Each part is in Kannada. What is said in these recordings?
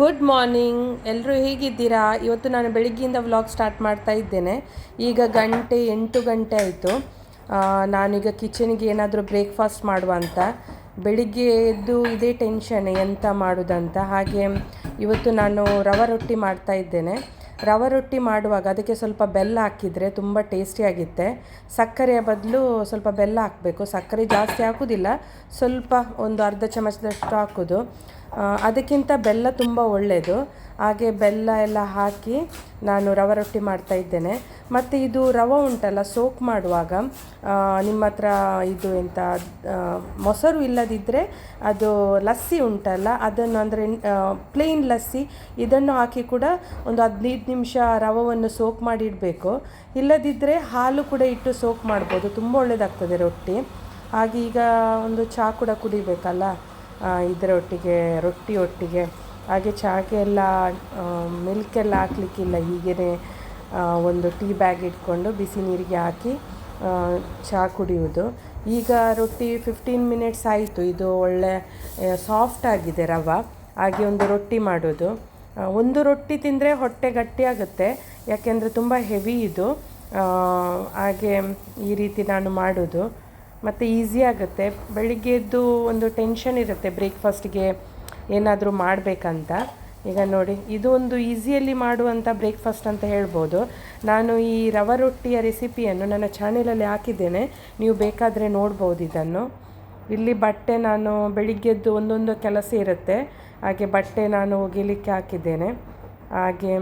ಗುಡ್ ಮಾರ್ನಿಂಗ್ ಎಲ್ಲರೂ ಹೇಗಿದ್ದೀರಾ? ಇವತ್ತು ನಾನು ಬೆಳಿಗ್ಗೆಯಿಂದ ವ್ಲಾಗ್ ಸ್ಟಾರ್ಟ್ ಮಾಡ್ತಾ ಇದ್ದೇನೆ. ಈಗ ಗಂಟೆ ಎಂಟು ಗಂಟೆ ಆಯಿತು. ನಾನೀಗ ಕಿಚನ್ಗೆ ಏನಾದರೂ ಬ್ರೇಕ್ಫಾಸ್ಟ್ ಮಾಡುವ ಅಂತ. ಬೆಳಿಗ್ಗೆ ಎದ್ದು ಇದೇ ಟೆನ್ಷನ್ ಎಂತ ಮಾಡೋದಂತ. ಹಾಗೆ ಇವತ್ತು ನಾನು ರವೆ ರೊಟ್ಟಿ ಮಾಡ್ತಾ ಇದ್ದೇನೆ. ರವೆ ರೊಟ್ಟಿ ಮಾಡುವಾಗ ಅದಕ್ಕೆ ಸ್ವಲ್ಪ ಬೆಲ್ಲ ಹಾಕಿದರೆ ತುಂಬ ಟೇಸ್ಟಿಯಾಗಿತ್ತೆ ಸಕ್ಕರೆಯ ಬದಲು ಸ್ವಲ್ಪ ಬೆಲ್ಲ ಹಾಕಬೇಕು. ಸಕ್ಕರೆ ಜಾಸ್ತಿ ಹಾಕೋದಿಲ್ಲ. ಸ್ವಲ್ಪ ಒಂದು ಅರ್ಧ ಚಮಚದಷ್ಟು ಹಾಕೋದು. ಅದಕ್ಕಿಂತ ಬೆಲ್ಲ ತುಂಬ ಒಳ್ಳೆಯದು ಹಾಗೆ ಬೆಲ್ಲ ಎಲ್ಲ ಹಾಕಿ ನಾನು ರವೆ ರೊಟ್ಟಿ ಮಾಡ್ತಾ ಇದ್ದೇನೆ. ಮತ್ತು ಇದು ರವೆ ಉಂಟಲ್ಲ, ಸೋಕ್ ಮಾಡುವಾಗ ನಿಮ್ಮ ಹತ್ರ ಇದು ಎಂತ ಮೊಸರು ಇಲ್ಲದಿದ್ದರೆ ಅದು ಲಸ್ಸಿ ಉಂಟಲ್ಲ, ಅದನ್ನು ಅಂದರೆ ಪ್ಲೇನ್ ಲಸ್ಸಿ, ಇದನ್ನು ಹಾಕಿ ಕೂಡ ಒಂದು ಹದಿನೈದು ನಿಮಿಷ ರವವನ್ನು ಸೋಕ್ ಮಾಡಿ ಇಡಬೇಕು ಇಲ್ಲದಿದ್ದರೆ ಹಾಲು ಕೂಡ ಇಟ್ಟು ಸೋಕ್ ಮಾಡ್ಬೋದು, ತುಂಬ ಒಳ್ಳೆಯದಾಗ್ತದೆ ರೊಟ್ಟಿ. ಹಾಗೆ ಈಗ ಒಂದು ಚಹಾ ಕೂಡ ಕುಡಿಬೇಕಲ್ಲ. ಆ, ಇದರ ಒಟ್ಟಿಗೆ ರೊಟ್ಟಿ ಒಟ್ಟಿಗೆ. ಹಾಗೆ ಚಹಾಕ್ಕೆ ಎಲ್ಲ ಮಿಲ್ಕ್ ಎಲ್ಲ ಹಾಕ್ಲಿಕ್ಕಿಲ್ಲ. ಹೀಗೇ ಒಂದು ಟೀ ಬ್ಯಾಗ್ ಇಟ್ಕೊಂಡು ಬಿಸಿ ನೀರಿಗೆ ಹಾಕಿ ಚಹಾ ಕುಡಿಯೋದು ಈಗ ರೊಟ್ಟಿ ಫಿಫ್ಟೀನ್ ಮಿನಿಟ್ಸ್ ಆಯಿತು. ಇದು ಒಳ್ಳೆ ಸಾಫ್ಟ್ ಆಗಿದೆ ರವ. ಹಾಗೆ ಒಂದು ರೊಟ್ಟಿ ಮಾಡೋದು ಒಂದು ರೊಟ್ಟಿ ತಿಂದರೆ ಹೊಟ್ಟೆ ಗಟ್ಟಿಯಾಗುತ್ತೆ ಯಾಕೆಂದರೆ ತುಂಬ ಹೆವಿ ಇದು. ಹಾಗೆ ಈ ರೀತಿ ನಾನು ಮಾಡೋದು ಮತ್ತು ಈಸಿ ಆಗುತ್ತೆ. ಬೆಳಿಗ್ಗೆ ಎದ್ದು ಒಂದು ಟೆನ್ಷನ್ ಇರುತ್ತೆ ಬ್ರೇಕ್ಫಾಸ್ಟ್ಗೆ ಏನಾದರೂ ಮಾಡಬೇಕಂತ. ಈಗ ನೋಡಿ, ಇದು ಒಂದು ಈಸಿಯಲ್ಲಿ ಮಾಡುವಂಥ ಬ್ರೇಕ್ಫಾಸ್ಟ್ ಅಂತ ಹೇಳ್ಬೋದು. ನಾನು ಈ ರವ ರೊಟ್ಟಿಯ ರೆಸಿಪಿಯನ್ನು ನನ್ನ ಚಾನೆಲಲ್ಲಿ ಹಾಕಿದ್ದೇನೆ. ನೀವು ಬೇಕಾದರೆ ನೋಡ್ಬೋದು ಇದನ್ನು. ಇಲ್ಲಿ ಬಟ್ಟೆ ನಾನು ಬೆಳಿಗ್ಗೆದ್ದು ಒಂದೊಂದು ಕೆಲಸ ಇರುತ್ತೆ. ಹಾಗೆ ಬಟ್ಟೆ ನಾನು ಒಗಿಲಿಕ್ಕೆ ಹಾಕಿದ್ದೇನೆ. ಹಾಗೆ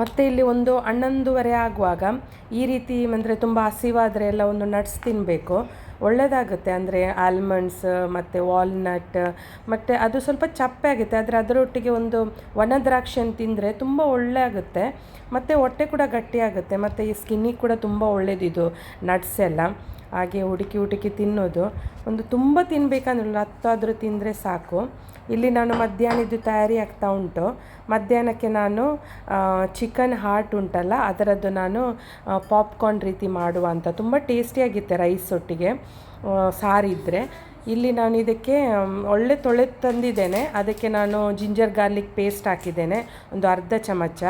ಮತ್ತು ಇಲ್ಲಿ ಒಂದು ಹನ್ನೊಂದುವರೆ ಆಗುವಾಗ ಈ ರೀತಿ ಅಂದರೆ ತುಂಬ ಹಸಿವಾದರೆ ಎಲ್ಲ ಒಂದು ನಟ್ಸ್ ತಿನ್ನಬೇಕು ಒಳ್ಳೆಯದಾಗುತ್ತೆ ಅಂದರೆ ಆಲ್ಮಂಡ್ಸ್, ಮತ್ತು ವಾಲ್ನಟ್, ಮತ್ತು ಅದು ಸ್ವಲ್ಪ ಚಪ್ಪೆ ಆಗುತ್ತೆ. ಆದರೆ ಅದರೊಟ್ಟಿಗೆ ಒಂದು ಒಣ ದ್ರಾಕ್ಷಿಯನ್ನು ತಿಂದರೆ ತುಂಬ ಒಳ್ಳೆ ಆಗುತ್ತೆ ಮತ್ತು ಹೊಟ್ಟೆ ಕೂಡ ಗಟ್ಟಿಯಾಗುತ್ತೆ. ಮತ್ತು ಈ ಸ್ಕಿನ್ನಿಗೆ ಕೂಡ ತುಂಬ ಒಳ್ಳೆಯದಿದು ನಟ್ಸ್ ಎಲ್ಲ. ಹಾಗೆ ಹುಡುಕಿ ಹುಡುಕಿ ತಿನ್ನೋದು. ಒಂದು ತುಂಬ ತಿನ್ನಬೇಕಂದ್ರೆ ಒಂದು ಹತ್ತಾದರೂ ತಿಂದರೆ ಸಾಕು. ಇಲ್ಲಿ ನಾನು ಮಧ್ಯಾಹ್ನದ್ದು ತಯಾರಿ ಆಗ್ತಾ ಉಂಟು. ಮಧ್ಯಾಹ್ನಕ್ಕೆ ನಾನು ಚಿಕನ್ ಹಾರ್ಟ್ ಉಂಟಲ್ಲ, ಅದರದ್ದು ನಾನು ಪಾಪ್ಕಾರ್ನ್ ರೀತಿ ಮಾಡುವಂಥ ತುಂಬ ಟೇಸ್ಟಿಯಾಗಿತ್ತೆ ರೈಸ್ ಒಟ್ಟಿಗೆ. ಸಾರಿದ್ದರೆ ಇಲ್ಲಿ ನಾನು ಇದಕ್ಕೆ ಒಳ್ಳೆ ತೊಳೆ ತಂದಿದ್ದೇನೆ. ಅದಕ್ಕೆ ನಾನು ಜಿಂಜರ್ ಗಾರ್ಲಿಕ್ ಪೇಸ್ಟ್ ಹಾಕಿದ್ದೇನೆ, ಒಂದು ಅರ್ಧ ಚಮಚ.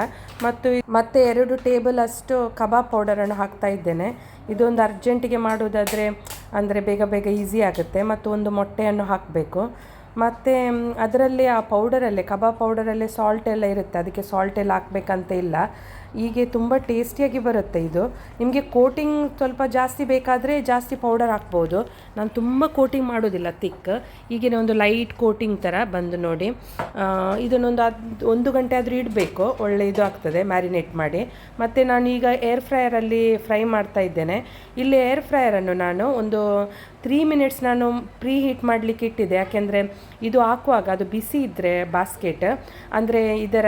ಮತ್ತು ಮತ್ತೆ ಎರಡು ಟೇಬಲ್ ಅಷ್ಟು ಕಬಾಬ್ ಪೌಡರನ್ನು ಹಾಕ್ತಾ ಇದ್ದೇನೆ. ಇದೊಂದು ಅರ್ಜೆಂಟಿಗೆ ಮಾಡೋದಾದರೆ ಅಂದರೆ ಬೇಗ ಬೇಗ ಈಸಿ ಆಗುತ್ತೆ. ಮತ್ತು ಒಂದು ಮೊಟ್ಟೆಯನ್ನು ಹಾಕಬೇಕು. ಮತ್ತು ಅದರಲ್ಲಿ ಆ ಪೌಡರಲ್ಲೇ, ಕಬಾಬ್ ಪೌಡರಲ್ಲೇ ಸಾಲ್ಟ್ ಎಲ್ಲ ಇರುತ್ತೆ. ಅದಕ್ಕೆ ಸಾಲ್ಟ್ ಎಲ್ಲ ಹಾಕಬೇಕಂತ ಇಲ್ಲ. ಹೀಗೆ ತುಂಬ ಟೇಸ್ಟಿಯಾಗಿ ಬರುತ್ತೆ ಇದು. ನಿಮಗೆ ಕೋಟಿಂಗ್ ಸ್ವಲ್ಪ ಜಾಸ್ತಿ ಬೇಕಾದರೆ ಜಾಸ್ತಿ ಪೌಡರ್ ಹಾಕ್ಬೋದು. ನಾನು ತುಂಬ ಕೋಟಿಂಗ್ ಮಾಡೋದಿಲ್ಲ ತಿಕ್ ಈಗಿನ ಒಂದು ಲೈಟ್ ಕೋಟಿಂಗ್ ಥರ ಬಂದು ನೋಡಿ. ಇದನ್ನೊಂದು ಅದು, ಒಂದು ಗಂಟೆ ಆದರೂ ಇಡಬೇಕು. ಒಳ್ಳೆ ಇದು ಆಗ್ತದೆ ಮ್ಯಾರಿನೇಟ್ ಮಾಡಿ. ಮತ್ತು ನಾನು ಈಗ ಏರ್ ಫ್ರೈಯರಲ್ಲಿ ಫ್ರೈ ಮಾಡ್ತಾ ಇದ್ದೇನೆ. ಇಲ್ಲಿ ಏರ್ ಫ್ರೈಯರನ್ನು ನಾನು ಒಂದು ತ್ರೀ ಮಿನಿಟ್ಸ್ ನಾನು ಪ್ರೀ ಹೀಟ್ ಮಾಡಲಿಕ್ಕೆ ಇಟ್ಟಿದ್ದೆ. ಯಾಕೆಂದರೆ ಇದು ಹಾಕುವಾಗ ಅದು ಬಿಸಿ ಇದ್ದರೆ ಬಾಸ್ಕೆಟ್ ಅಂದರೆ ಇದರ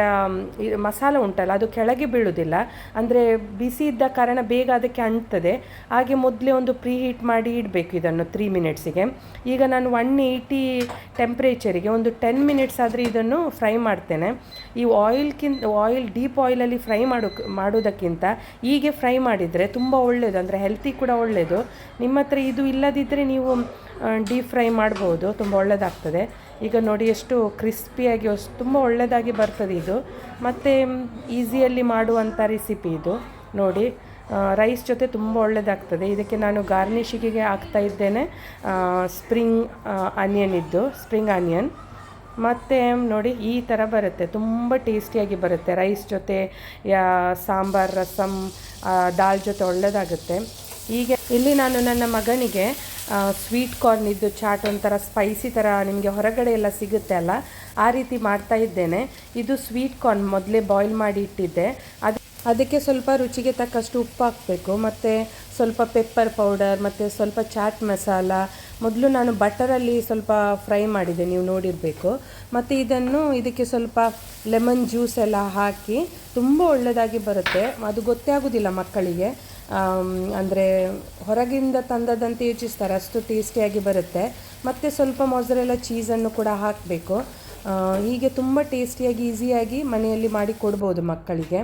ಮಸಾಲ ಉಂಟಲ್ಲ, ಅದು ಕೆಳಗೆ ಬೀಳುವುದಿಲ್ಲ ಅಂದರೆ ಬಿಸಿ ಇದ್ದ ಕಾರಣ ಬೇಗ ಅದಕ್ಕೆ ಅಂಟ್ತದೆ. ಹಾಗೆ ಮೊದಲೇ ಒಂದು ಪ್ರೀ ಹೀಟ್ ಮಾಡಿ ಇಡಬೇಕು ಇದನ್ನು ತ್ರೀ ಮಿನಿಟ್ಸಿಗೆ ಈಗ ನಾನು ಒನ್ ಏಯ್ಟಿ ಟೆಂಪ್ರೇಚರಿಗೆ ಒಂದು ಟೆನ್ ಮಿನಿಟ್ಸ್ ಆದರೆ ಇದನ್ನು ಫ್ರೈ ಮಾಡ್ತೇನೆ. ಈ ಆಯಿಲ್ಕಿಂತ ಆಯಿಲ್ ಡೀಪ್ ಆಯಿಲಲ್ಲಿ ಫ್ರೈ ಮಾಡೋ, ಮಾಡೋದಕ್ಕಿಂತ ಹೀಗೆ ಫ್ರೈ ಮಾಡಿದರೆ ತುಂಬ ಒಳ್ಳೆಯದು ಅಂದರೆ ಹೆಲ್ತಿ ಕೂಡ ಒಳ್ಳೆಯದು ನಿಮ್ಮ ಹತ್ರ ಇದು ಇಲ್ಲದಿದ್ದರೆ ನೀವು ಡೀಪ್ ಫ್ರೈ ಮಾಡ್ಬೋದು, ತುಂಬ ಒಳ್ಳೆಯದಾಗ್ತದೆ ಈಗ ನೋಡಿ ಎಷ್ಟು ಕ್ರಿಸ್ಪಿಯಾಗಿ ತುಂಬ ಒಳ್ಳೆಯದಾಗಿ ಬರ್ತದೆ ಇದು. ಮತ್ತು ಈಸಿಯಲ್ಲಿ ಮಾಡುವಂಥ ರೆಸಿಪಿ ಇದು. ನೋಡಿ ರೈಸ್ ಜೊತೆ ತುಂಬ ಒಳ್ಳೆಯದಾಗ್ತದೆ ಇದಕ್ಕೆ ನಾನು ಗಾರ್ನಿಷಿಗೆ ಹಾಕ್ತಾ ಇದ್ದೇನೆ. ಸ್ಪ್ರಿಂಗ್ ಆನಿಯನ್ ಇದ್ದು ಸ್ಪ್ರಿಂಗ್ ಆನಿಯನ್ ಮತ್ತು ನೋಡಿ ಈ ಥರ ಬರುತ್ತೆ. ತುಂಬ ಟೇಸ್ಟಿಯಾಗಿ ಬರುತ್ತೆ. ರೈಸ್ ಜೊತೆ, ಯಾ, ಸಾಂಬಾರ್ ರಸಮ್ ದಾಲ್ ಜೊತೆ ಒಳ್ಳೆಯದಾಗುತ್ತೆ ಹೀಗೆ ಇಲ್ಲಿ ನಾನು ನನ್ನ ಮಗನಿಗೆ ಸ್ವೀಟ್ ಕಾರ್ನ್ ಇದ್ದು ಚಾಟ್ ಒಂಥರ ಸ್ಪೈಸಿ ಥರ ನಿಮಗೆ ಹೊರಗಡೆ ಎಲ್ಲ ಸಿಗುತ್ತೆ ಅಲ್ಲ, ಆ ರೀತಿ ಮಾಡ್ತಾ ಇದ್ದೇನೆ. ಇದು ಸ್ವೀಟ್ ಕಾರ್ನ್ ಮೊದಲೇ ಬಾಯ್ಲ್ ಮಾಡಿ ಇಟ್ಟಿದ್ದೆ. ಅದು, ಅದಕ್ಕೆ ಸ್ವಲ್ಪ ರುಚಿಗೆ ತಕ್ಕಷ್ಟು ಉಪ್ಪು ಹಾಕಬೇಕು, ಮತ್ತು ಸ್ವಲ್ಪ ಪೆಪ್ಪರ್ ಪೌಡರ್ ಮತ್ತು ಸ್ವಲ್ಪ ಚಾಟ್ ಮಸಾಲ ಮೊದಲು ನಾನು ಬಟರಲ್ಲಿ ಸ್ವಲ್ಪ ಫ್ರೈ ಮಾಡಿದೆ ನೀವು ನೋಡಿರಬೇಕು. ಮತ್ತು ಇದನ್ನು ಇದಕ್ಕೆ ಸ್ವಲ್ಪ ಲೆಮನ್ ಜ್ಯೂಸ್ ಎಲ್ಲ ಹಾಕಿ, ತುಂಬ ಒಳ್ಳೆಯದಾಗಿ ಬರುತ್ತೆ. ಅದು ಗೊತ್ತೇ ಆಗೋದಿಲ್ಲ ಮಕ್ಕಳಿಗೆ. ಅಂದರೆ ಹೊರಗಿಂದ ತಂದದಂತೆ ಯೋಚಿಸ್ತಾರೆ ಅಷ್ಟು ಟೇಸ್ಟಿಯಾಗಿ ಬರುತ್ತೆ. ಮತ್ತು ಸ್ವಲ್ಪ ಮೊಸರೆಲ್ಲ ಚೀಸನ್ನು ಕೂಡ ಹಾಕಬೇಕು. ಹೀಗೆ ತುಂಬ ಟೇಸ್ಟಿಯಾಗಿ ಈಸಿಯಾಗಿ ಮನೆಯಲ್ಲಿ ಮಾಡಿ ಕೊಡ್ಬೋದು ಮಕ್ಕಳಿಗೆ.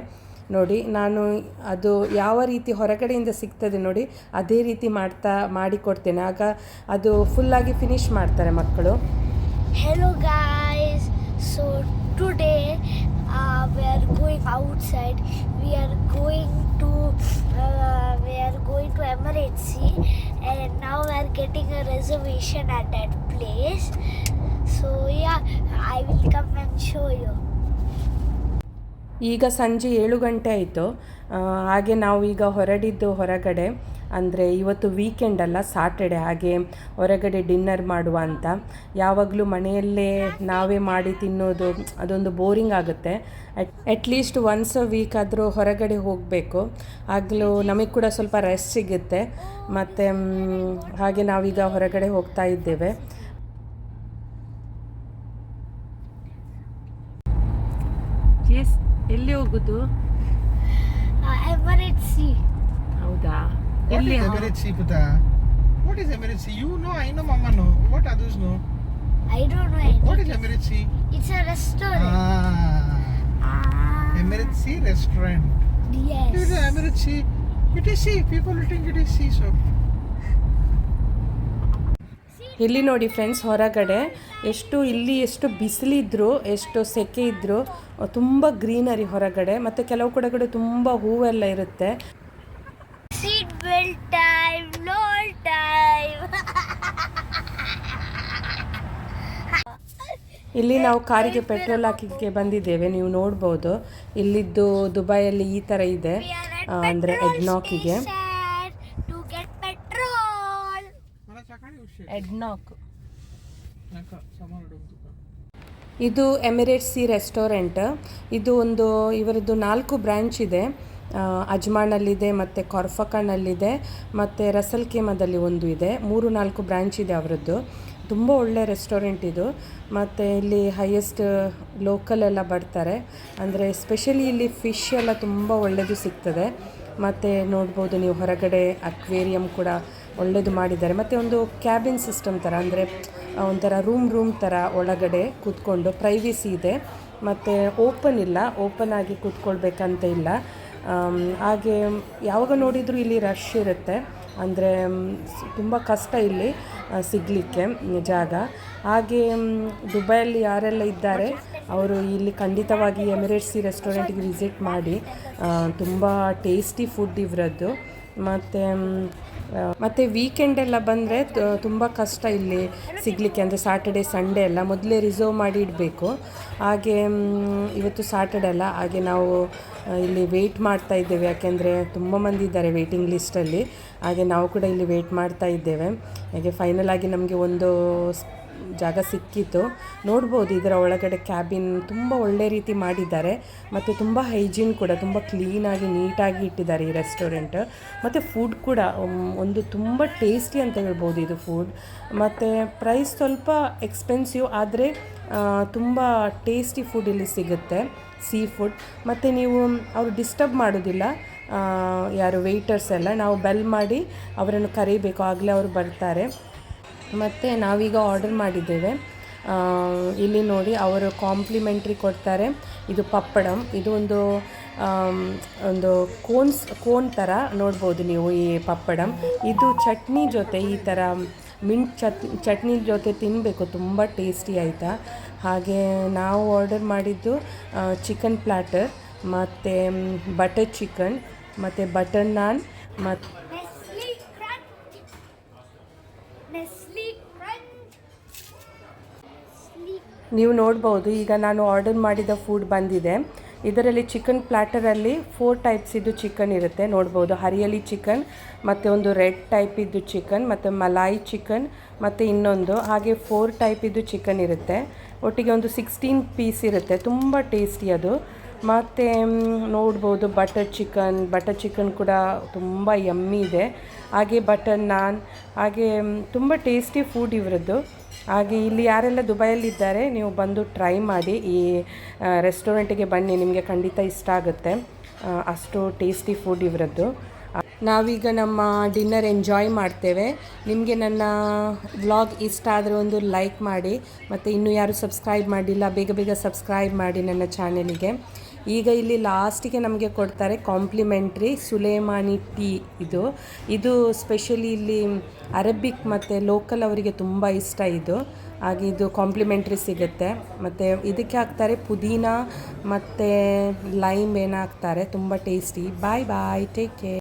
ನೋಡಿ, ನಾನು ಅದು ಯಾವ ರೀತಿ ಹೊರಗಡೆಯಿಂದ ಸಿಗ್ತದೆ ನೋಡಿ, ಅದೇ ರೀತಿ ಮಾಡ್ತಾ ಮಾಡಿಕೊಡ್ತೇನೆ ಆಗ ಅದು ಫುಲ್ಲಾಗಿ ಫಿನಿಶ್ ಮಾಡ್ತಾರೆ ಮಕ್ಕಳು. Hello guys so today we are going outside we are going to uh, we are going to Emirates and now we are getting a reservation at that place. So yeah, I will come and show you. ಈಗ ಸಂಜೆ ಏಳು ಗಂಟೆ ಆಯಿತು. ಹಾಗೆ ನಾವು ಈಗ ಹೊರಡಿದ್ದು ಹೊರಗಡೆ, ಅಂದರೆ ಇವತ್ತು ವೀಕೆಂಡ್ ಅಲ್ಲ ಸಾಟರ್ಡೆ ಹಾಗೆ ಹೊರಗಡೆ ಡಿನ್ನರ್ ಮಾಡುವ ಅಂತ. ಯಾವಾಗಲೂ ಮನೆಯಲ್ಲೇ ನಾವೇ ಮಾಡಿ ತಿನ್ನೋದು, ಅದೊಂದು ಬೋರಿಂಗ್ ಆಗುತ್ತೆ. ಅಟ್ಲೀಸ್ಟ್ ಒನ್ಸ್ ವೀಕ್ ಆದರೂ ಹೊರಗಡೆ ಹೋಗಬೇಕು. ಆಗಲೂ ನಮಗೆ ಕೂಡ ಸ್ವಲ್ಪ ರೆಸ್ಟ್ ಸಿಗುತ್ತೆ. ಮತ್ತು ಹಾಗೆ ನಾವೀಗ ಹೊರಗಡೆ ಹೋಗ್ತಾ ಇದ್ದೇವೆ. ಎಲ್ಲಿ ಹೋಗುದು Uh, Emirates Sea. ಹೌದಾ What ಎಲ್ಲಿ is Emirates Sea, Puta? What is Emirates Sea? You know, I know, Mama know. What others know? I don't know anything. What is Emirates Sea? It's a restaurant. Ah, Ah, Emirates Sea restaurant. yes. It is Emirates Sea. It is sea. People will think it is sea, so. ಇಲ್ಲಿ ನೋಡಿ ಫ್ರೆಂಡ್ಸ್ ಹೊರಗಡೆ ಎಷ್ಟು ಇಲ್ಲಿ ಎಷ್ಟು ಬಿಸಿಲಿದ್ರು ಎಷ್ಟು ಸೆಕೆ ಇದ್ದರೂ ತುಂಬ ಗ್ರೀನರಿ ಹೊರಗಡೆ ಮತ್ತು ಕೆಲವು ಕಡೆಗಡೆ ತುಂಬ ಹೂವೆಲ್ಲ ಇರುತ್ತೆ. ಇಲ್ಲಿ ನಾವು ಕಾರಿಗೆ ಪೆಟ್ರೋಲ್ ಹಾಕಿಕ್ಕೆ ಬಂದಿದ್ದೇವೆ ನೀವು ನೋಡ್ಬೋದು. ಇಲ್ಲಿದ್ದು ದುಬೈಯಲ್ಲಿ ಈ ಥರ ಇದೆ ಅಂದರೆ ಎಗ್ನಾಕಿಗೆ ಎಡ್ನಾಕಿಗೆ ಎಡ್ನಾಕ್ ಇದು ಎಮಿರೇಟ್ ಸಿ ರೆಸ್ಟೋರೆಂಟ್ ಇದು ಒಂದು ಇವರದ್ದು ನಾಲ್ಕು ಬ್ರ್ಯಾಂಚ್ ಇದೆ. ಅಜ್ಮಾನಲ್ಲಿದೆ ಮತ್ತು ಕೊರ್ಫಕನಲ್ಲಿದೆ ಮತ್ತು ರಸಲ್ ಕೇಮದಲ್ಲಿ ಒಂದು ಇದೆ. ಮೂರು ನಾಲ್ಕು ಬ್ರ್ಯಾಂಚ್ ಇದೆ ಅವರದ್ದು. ತುಂಬ ಒಳ್ಳೆ ರೆಸ್ಟೋರೆಂಟ್ ಇದು. ಮತ್ತು ಇಲ್ಲಿ ಹೈಯೆಸ್ಟ್ ಲೋಕಲ್ ಎಲ್ಲ ಬರ್ತಾರೆ. ಅಂದರೆ ಸ್ಪೆಷಲಿ ಇಲ್ಲಿ ಫಿಶ್ ಎಲ್ಲ ತುಂಬ ಒಳ್ಳೆಯದು ಸಿಗ್ತದೆ. ಮತ್ತು ನೋಡ್ಬೋದು ನೀವು ಹೊರಗಡೆ ಅಕ್ವೇರಿಯಂ ಕೂಡ ಒಳ್ಳೆಯದು ಮಾಡಿದ್ದಾರೆ. ಮತ್ತು ಒಂದು ಕ್ಯಾಬಿನ್ ಸಿಸ್ಟಮ್ ಥರ ಅಂದರೆ ಒಂಥರ ರೂಮ್ ರೂಮ್ ಥರ ಒಳಗಡೆ ಕೂತ್ಕೊಂಡು ಪ್ರೈವೇಸಿ ಇದೆ. ಮತ್ತು ಓಪನ್ ಇಲ್ಲ ಓಪನ್ ಆಗಿ ಕೂತ್ಕೊಳ್ಬೇಕಂತ ಇಲ್ಲ. ಹಾಗೆ ಯಾವಾಗ ನೋಡಿದರೂ ಇಲ್ಲಿ ರಶ್ ಇರುತ್ತೆ. ಅಂದರೆ ತುಂಬ ಕಷ್ಟ ಇಲ್ಲಿ ಸಿಗಲಿಕ್ಕೆ ಜಾಗ. ಹಾಗೆ ದುಬೈಯಲ್ಲಿ ಯಾರೆಲ್ಲ ಇದ್ದಾರೆ? ಅವರು ಇಲ್ಲಿ ಖಂಡಿತವಾಗಿ ಎಮಿರೇಟ್ಸಿ ರೆಸ್ಟೋರೆಂಟ್ಗೆ ವಿಸಿಟ್ ಮಾಡಿ ತುಂಬ ಟೇಸ್ಟಿ ಫುಡ್ ಇವರದ್ದು. ಮತ್ತು ಮತ್ತು ವೀಕೆಂಡ್ ಎಲ್ಲ ಬಂದರೆ ತುಂಬ ಕಷ್ಟ ಇಲ್ಲಿ ಸಿಗಲಿಕ್ಕೆ. ಅಂದರೆ ಸಾಟರ್ಡೆ ಸಂಡೇ ಎಲ್ಲ ಮೊದಲೇ ರಿಸರ್ವ್ ಮಾಡಿ ಇಡಬೇಕು. ಹಾಗೆ ಇವತ್ತು ಸಾಟರ್ಡೆ ಅಲ್ಲ, ಹಾಗೆ ನಾವು ಇಲ್ಲಿ ವೆಯ್ಟ್ ಮಾಡ್ತಾ ಇದ್ದೇವೆ. ಯಾಕೆಂದರೆ ತುಂಬ ಮಂದಿ ಇದ್ದಾರೆ ವೆಯ್ಟಿಂಗ್ ಲಿಸ್ಟಲ್ಲಿ ಹಾಗೆ ನಾವು ಕೂಡ ಇಲ್ಲಿ ವೆಯ್ಟ್ ಮಾಡ್ತಾ ಇದ್ದೇವೆ. ಹಾಗೆ ಫೈನಲ್ ಆಗಿ ನಮಗೆ ಒಂದು ಜಾಗ ಸಿಕ್ಕಿತ್ತು. ನೋಡ್ಬೋದು ಇದರ ಒಳಗಡೆ ಕ್ಯಾಬಿನ್ ತುಂಬ ಒಳ್ಳೆ ರೀತಿ ಮಾಡಿದ್ದಾರೆ. ಮತ್ತು ತುಂಬ ಹೈಜೀನ್ ಕೂಡ, ತುಂಬ ಕ್ಲೀನಾಗಿ ನೀಟಾಗಿ ಇಟ್ಟಿದ್ದಾರೆ ಈ ರೆಸ್ಟೋರೆಂಟ್ ಮತ್ತು ಫುಡ್ ಕೂಡ ಒಂದು ತುಂಬ ಟೇಸ್ಟಿ ಅಂತ ಹೇಳ್ಬೋದು ಇದು ಫುಡ್ ಮತ್ತು ಪ್ರೈಸ್ ಸ್ವಲ್ಪ ಎಕ್ಸ್ಪೆನ್ಸಿವ್ ಆದರೆ ತುಂಬ ಟೇಸ್ಟಿ ಫುಡ್ ಇಲ್ಲಿ ಸಿಗುತ್ತೆ ಸೀ ಫುಡ್ ಮತ್ತು ನೀವು, ಅವರು ಡಿಸ್ಟರ್ಬ್ ಮಾಡೋದಿಲ್ಲ ಯಾರು ವೆಯ್ಟರ್ಸ್ ಎಲ್ಲ. ನಾವು ಬೆಲ್ ಮಾಡಿ ಅವರನ್ನು ಕರೀಬೇಕು. ಆಗಲೇ ಅವರು ಬರ್ತಾರೆ. ಮತ್ತು ನಾವೀಗ ಆರ್ಡರ್ ಮಾಡಿದ್ದೇವೆ. ಇಲ್ಲಿ ನೋಡಿ ಅವರು ಕಾಂಪ್ಲಿಮೆಂಟ್ರಿ ಕೊಡ್ತಾರೆ. ಇದು ಪಪ್ಪಡಂ. ಇದು ಒಂದು ಒಂದು ಕೋನ್ಸ್, ಕೋನ್ ಥರ ನೋಡ್ಬೋದು ನೀವು ಈ ಪಪ್ಪಡಂ. ಇದು ಚಟ್ನಿ ಜೊತೆ ಈ ಥರ ಮಿಂಟ್ ಚಟ್, ಚಟ್ನಿ ಜೊತೆ ತಿನ್ನಬೇಕು ತುಂಬ ಟೇಸ್ಟಿ ಆಯಿತಾ? ಹಾಗೆ ನಾವು ಆರ್ಡರ್ ಮಾಡಿದ್ದು ಚಿಕನ್ ಪ್ಲ್ಯಾಟರ್ ಮತ್ತು ಬಟರ್ ಚಿಕನ್ ಮತ್ತು ಬಟರ್ ನಾನ್ ಮತ್ತು ನೀವು ನೋಡ್ಬೋದು, ಈಗ ನಾನು ಆರ್ಡರ್ ಮಾಡಿದ ಫುಡ್ ಬಂದಿದೆ. ಇದರಲ್ಲಿ ಚಿಕನ್ ಪ್ಲ್ಯಾಟರಲ್ಲಿ ಫೋರ್ ಟೈಪ್ಸ್ ಚಿಕನ್ ಇರುತ್ತೆ, ನೋಡ್ಬೋದು. ಹರಿಯಲಿ ಚಿಕನ್ ಮತ್ತು ಒಂದು ರೆಡ್ ಟೈಪ್ ಇದ್ದು ಚಿಕನ್ ಮತ್ತು ಮಲಾಯಿ ಚಿಕನ್ ಮತ್ತು ಇನ್ನೊಂದು, ಹಾಗೆ ಫೋರ್ ಟೈಪ್ ಇದ್ದು ಚಿಕನ್ ಇರುತ್ತೆ. ಒಟ್ಟಿಗೆ ಒಂದು ಸಿಕ್ಸ್ಟೀನ್ ಪೀಸ್ ಇರುತ್ತೆ, ತುಂಬ ಟೇಸ್ಟಿ ಅದು. ಮತ್ತು ನೋಡ್ಬೋದು ಬಟರ್ ಚಿಕನ್ ಬಟರ್ ಚಿಕನ್ ಕೂಡ ತುಂಬ ಯಮ್ಮಿ ಇದೆ. ಹಾಗೆ ಬಟರ್ ನಾನ್ ಹಾಗೆ ತುಂಬ ಟೇಸ್ಟಿ ಫುಡ್ ಇವರದ್ದು. ಹಾಗೆ ಇಲ್ಲಿ ಯಾರೆಲ್ಲ ದುಬೈಯಲ್ಲಿದ್ದಾರೆ, ನೀವು ಬಂದು ಟ್ರೈ ಮಾಡಿ ಈ ರೆಸ್ಟೋರೆಂಟಿಗೆ ಬನ್ನಿ, ನಿಮಗೆ ಖಂಡಿತ ಇಷ್ಟ ಆಗುತ್ತೆ. ಅಷ್ಟು ಟೇಸ್ಟಿ ಫುಡ್ ಇವರದ್ದು. ನಾವೀಗ ನಮ್ಮ ಡಿನ್ನರ್ ಎಂಜಾಯ್ ಮಾಡ್ತೇವೆ. ನಿಮಗೆ ನನ್ನ ವ್ಲಾಗ್ ಇಷ್ಟ ಆದರೆ ಒಂದು ಲೈಕ್ ಮಾಡಿ, ಮತ್ತು ಇನ್ನೂ ಯಾರು ಸಬ್ಸ್ಕ್ರೈಬ್ ಮಾಡಿಲ್ಲ, ಬೇಗ ಬೇಗ ಸಬ್ಸ್ಕ್ರೈಬ್ ಮಾಡಿ ನನ್ನ ಚಾನೆಲಿಗೆ ಈಗ ಇಲ್ಲಿ ಲಾಸ್ಟಿಗೆ ನಮಗೆ ಕೊಡ್ತಾರೆ ಕಾಂಪ್ಲಿಮೆಂಟ್ರಿ ಸುಲೇಮಾನಿ ಟೀ ಇದು. ಇದು ಸ್ಪೆಷಲಿ ಇಲ್ಲಿ ಅರಬಿಕ್ ಮತ್ತು ಲೋಕಲ್ ಅವರಿಗೆ ತುಂಬ ಇಷ್ಟ ಇದು. ಹಾಗೆ ಇದು ಕಾಂಪ್ಲಿಮೆಂಟ್ರಿ ಸಿಗುತ್ತೆ. ಮತ್ತು ಇದಕ್ಕೆ ಹಾಕ್ತಾರೆ ಪುದೀನ ಮತ್ತು ಲೈಮ್ ಏನಾಗ್ತಾರೆ, ತುಂಬ tasty bye bye take care